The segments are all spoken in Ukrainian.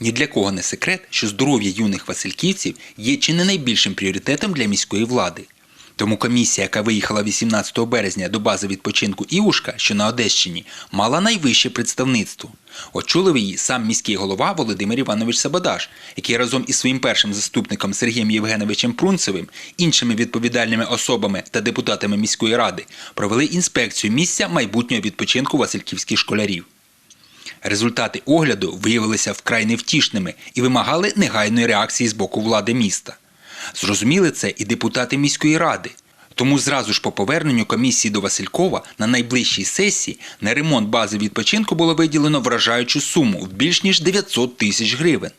Ні для кого не секрет, що здоров'я юних васильківців є чи не найбільшим пріоритетом для міської влади. Тому комісія, яка виїхала 18 березня до бази відпочинку Івушка, що на Одещині, мала найвище представництво. Очолив її сам міський голова Володимир Іванович Сабадаш, який разом із своїм першим заступником Сергієм Євгеновичем Прунцевим, іншими відповідальними особами та депутатами міської ради провели інспекцію місця майбутнього відпочинку васильківських школярів. Результати огляду виявилися вкрай невтішними і вимагали негайної реакції з боку влади міста. Зрозуміли це і депутати міської ради. Тому зразу ж по поверненню комісії до Василькова на найближчій сесії на ремонт бази відпочинку було виділено вражаючу суму в більш ніж 900 тисяч гривень.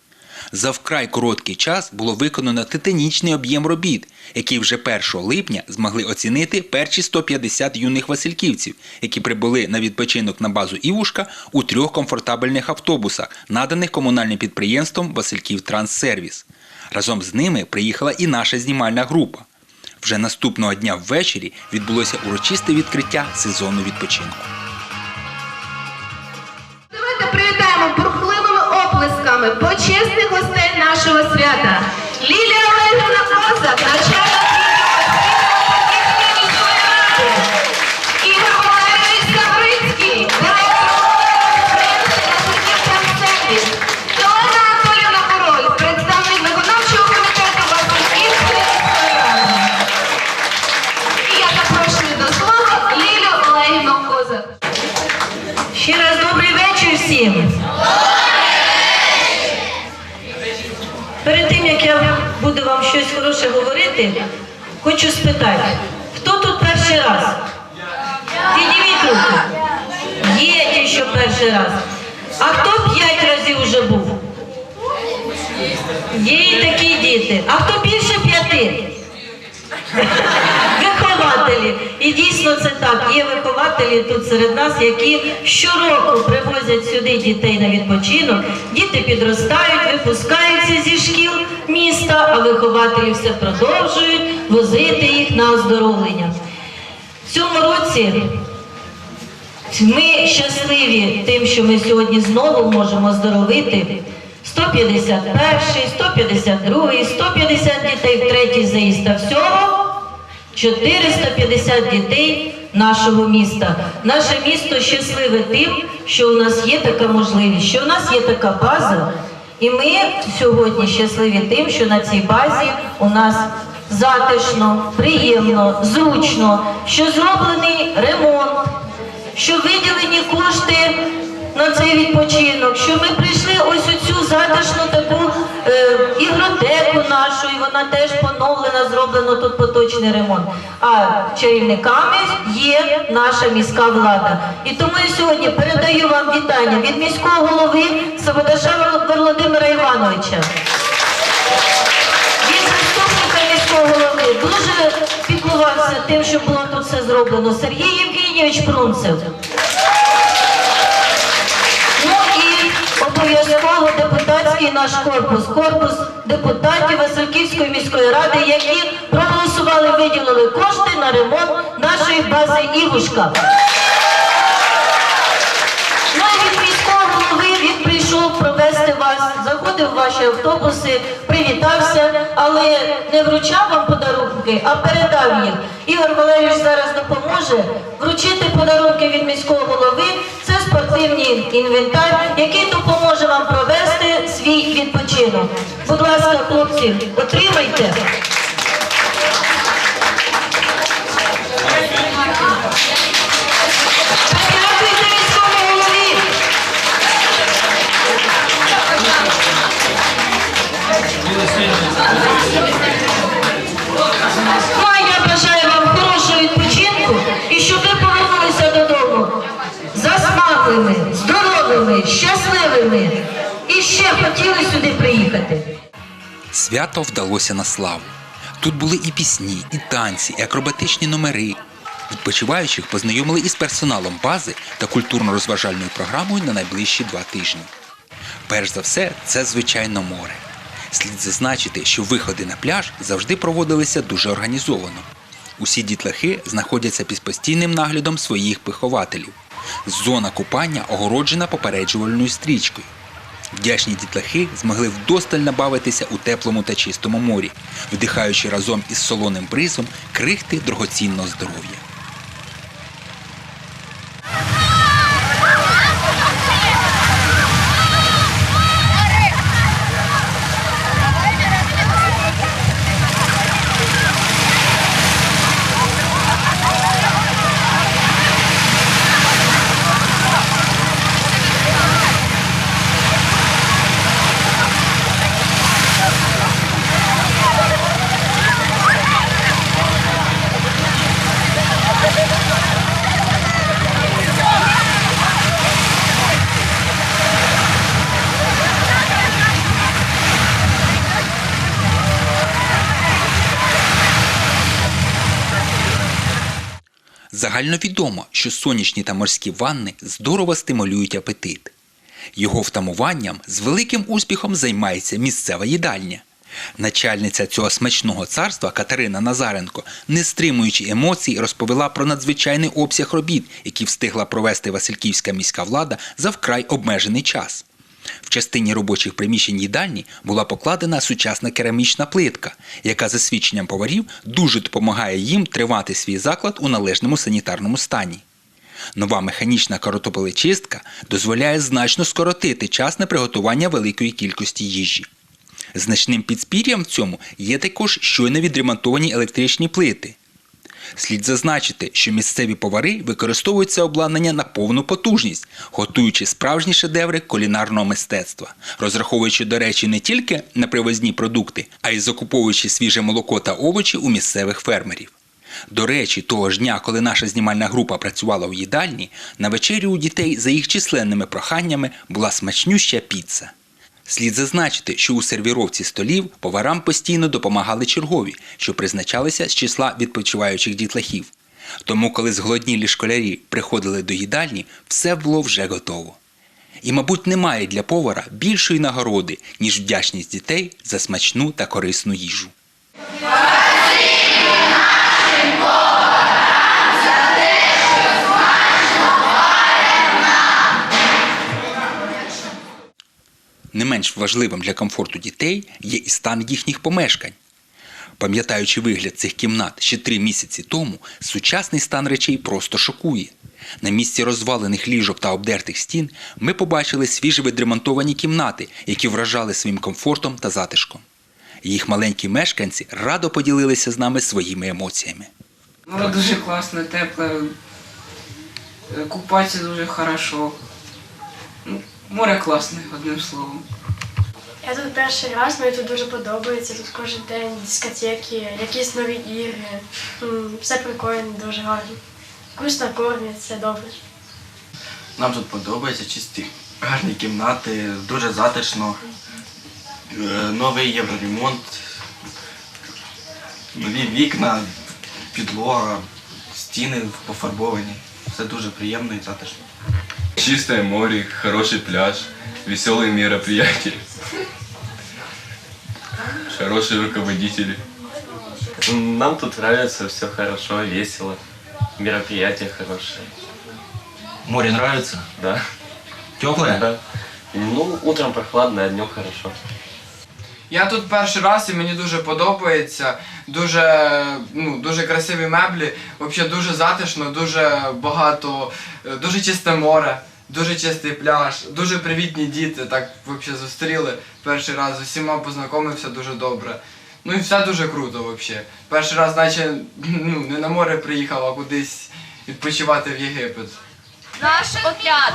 За вкрай короткий час було виконано титанічний об'єм робіт, які вже 1 липня змогли оцінити перші 150 юних васильківців, які прибули на відпочинок на базу Івушка у трьох комфортабельних автобусах, наданих комунальним підприємством Васильків Транссервіс. Разом з ними приїхала і наша знімальна група. Вже наступного дня ввечері відбулося урочисте відкриття сезону відпочинку. Оплесками почесних гостей нашого свята. Лілія Олегівна Козак, начальник Ігор Валерійович Саврицький, директор сервіс. Олена Анатоліївна Король, представник виконавчого комітету Васильківської міської ради. І я запрошую до слова Лілію Олегівну Козак. Ще раз добрий вечір всім. Перед тим як я буду вам щось хороше говорити, хочу спитати, хто тут перший раз? Підніміть руку. Є ті, що перший раз. А хто п'ять разів вже був? Є і такі діти. А хто більше п'яти? Вихователі. І дійсно це так. Є вихователі тут серед нас, які щороку привозять сюди дітей на відпочинок. Діти підростають, випускаються зі шкіл міста, а вихователі все продовжують возити їх на оздоровлення. В цьому році ми щасливі тим, що ми сьогодні знову можемо оздоровити 151, 152, 150 дітей в третій заїзд. А всього 450 дітей нашого міста. Наше місто щасливе тим, що у нас є така можливість, що у нас є така база. І ми сьогодні щасливі тим, що на цій базі у нас затишно, приємно, зручно, що зроблений ремонт, що виділені кошти на цей відпочинок, що ми прийшли ось у цю затишну таку е, ігротеку нашу, і вона теж поновлена, зроблено тут поточний ремонт. А чарівниками є наша міська влада. І тому я сьогодні передаю вам вітання від міського голови Саводаша Володимира Івановича. Він заступника міського голови дуже піклувався тим, що було тут все зроблено. Сергій Євгенійович Прунцев. Ну і обов'язково депутатський наш корпус, корпус депутатів Васильківської міської ради, які проголосували, виділили кошти на ремонт нашої бази Івушка. Ну і від міського голови він прийшов провести вас, заходив в ваші автобуси, привітався, але не вручав вам подарунки, а передав їх. Ігор Валерійович зараз допоможе вручити подарунки від міського голови. Це спортивний інвентар, який допоможе вам провести відпочинок. Будь ласка, хлопці, отримайте. Thank міському ще хотіли сюди приїхати. Свято вдалося на славу. Тут були і пісні, і танці, і акробатичні номери. Відпочиваючих познайомили із персоналом бази та культурно-розважальною програмою на найближчі два тижні. Перш за все, це звичайно море. Слід зазначити, що виходи на пляж завжди проводилися дуже організовано. Усі дітлахи знаходяться під постійним наглядом своїх вихователів. Зона купання огороджена попереджувальною стрічкою. Вдячні дітлахи змогли вдосталь набавитися у теплому та чистому морі, вдихаючи разом із солоним бризом крихти дорогоцінного здоров'я. Загальновідомо, що сонячні та морські ванни здорово стимулюють апетит. Його втамуванням з великим успіхом займається місцева їдальня. Начальниця цього смачного царства Катерина Назаренко, не стримуючи емоцій, розповіла про надзвичайний обсяг робіт, які встигла провести Васильківська міська влада за вкрай обмежений час. В частині робочих приміщень їдальні була покладена сучасна керамічна плитка, яка за свідченням поварів дуже допомагає їм тримати свій заклад у належному санітарному стані. Нова механічна картоплечистка дозволяє значно скоротити час на приготування великої кількості їжі. Значним підспір'ям в цьому є також щойно відремонтовані електричні плити. Слід зазначити, що місцеві повари використовують це обладнання на повну потужність, готуючи справжні шедеври кулінарного мистецтва, розраховуючи, до речі, не тільки на привозні продукти, а й закуповуючи свіже молоко та овочі у місцевих фермерів. До речі, того ж дня, коли наша знімальна група працювала у їдальні, на вечерю у дітей за їх численними проханнями була смачнюща піца. Слід зазначити, що у сервіровці столів поварам постійно допомагали чергові, що призначалися з числа відпочиваючих дітлахів. Тому, коли зголоднілі школярі приходили до їдальні, все було вже готово. І, мабуть, немає для повара більшої нагороди, ніж вдячність дітей за смачну та корисну їжу. Не менш важливим для комфорту дітей є і стан їхніх помешкань. Пам'ятаючи вигляд цих кімнат ще три місяці тому, сучасний стан речей просто шокує. На місці розвалених ліжок та обдертих стін ми побачили свіже відремонтовані кімнати, які вражали своїм комфортом та затишком. Їх маленькі мешканці радо поділилися з нами своїми емоціями. Море дуже класне, тепле. Е, Купатися дуже хорошо. Море класне, одним словом. Я тут перший раз, мені тут дуже подобається. Тут кожен день дискотеки, якісь нові ігри. Все прикольно, дуже гарно. Вкусно кормять, все добре. Нам тут подобається чисті гарні кімнати, дуже затишно. Е, Новий євроремонт, нові вікна, підлога, стіни пофарбовані. Все дуже приємно і затишно. Чистое море, хороший пляж, веселые мероприятия. Хорошие руководители. Нам тут нравится, все хорошо, весело. Мероприятия хорошие. Море нравится? Да. Тепле? Да. Ну, утром прохладно, а днем хорошо. Я тут перший раз і мені дуже подобається. Дуже, ну, дуже красиві меблі, взагалі дуже затишно, дуже багато, дуже чисте море, дуже чистий пляж, дуже привітні діти. Так взагалі зустріли перший раз з усіма познайомився дуже добре. Ну і все дуже круто взагалі. Перший раз, наче ну, не на море приїхав, а кудись відпочивати в Єгипет. Наш отряд.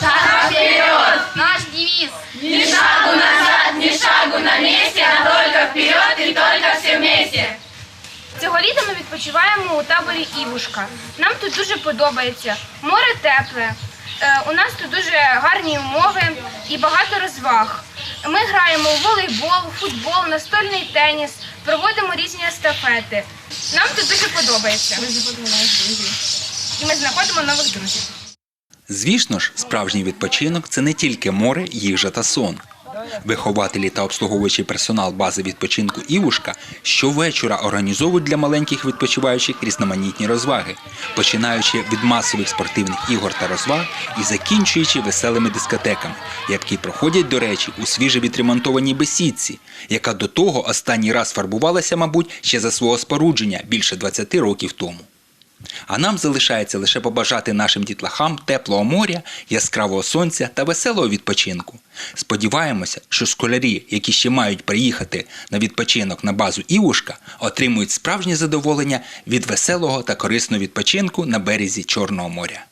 Шаг вперед! Наш девиз. Ни шагу назад, ни шагу на месте, а только вперед и только все вместе. Цього літа ми відпочиваємо у таборі Івушка. Нам тут дуже подобається. Море тепле. Е, У нас тут дуже гарні умови і багато розваг. Ми граємо у волейбол, футбол, настольний теніс, проводимо різні естафети. Нам тут дуже подобається. І ми знаходимо нових друзів. Звісно ж, справжній відпочинок це не тільки море, їжа та сон. Вихователі та обслуговуючий персонал бази відпочинку Івушка щовечора організовують для маленьких відпочиваючих різноманітні розваги, починаючи від масових спортивних ігор та розваг і закінчуючи веселими дискотеками, які проходять, до речі, у свіже відремонтованій бесідці, яка до того останній раз фарбувалася, мабуть, ще за свого спорудження більше 20 років тому. А нам залишається лише побажати нашим дітлахам теплого моря, яскравого сонця та веселого відпочинку. Сподіваємося, що школярі, які ще мають приїхати на відпочинок на базу Івушка, отримують справжнє задоволення від веселого та корисного відпочинку на березі Чорного моря.